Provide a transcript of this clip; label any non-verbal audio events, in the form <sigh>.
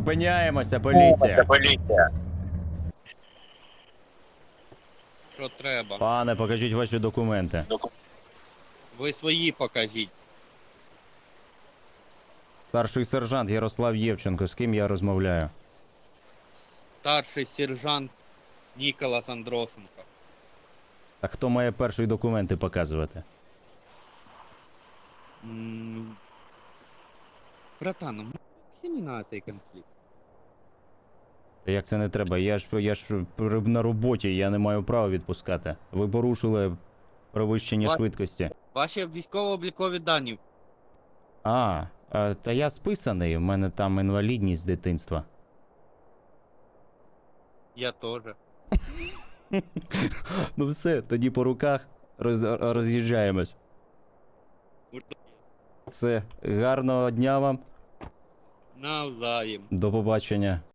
Зупиняємося, поліція. поліція. Що треба? Пане, покажіть ваші документи. Ви свої покажіть. Старший сержант Ярослав Євченко, з ким я розмовляю? Старший сержант Ніколас Андросенко. А хто має перші документи показувати? М, Братан, ну на цей конфлікт. Та як це не треба? Я ж я ж на роботі, я не маю права відпускати. Ви порушили перевищення Ва- швидкості. Ваші військово-облікові дані. А, а, та я списаний, у мене там інвалідність з дитинства. Я теж. <laughs> Ну все, тоді по руках роз, роз'їжджаємось. Все, гарного дня вам, Навзаєм. до побачення.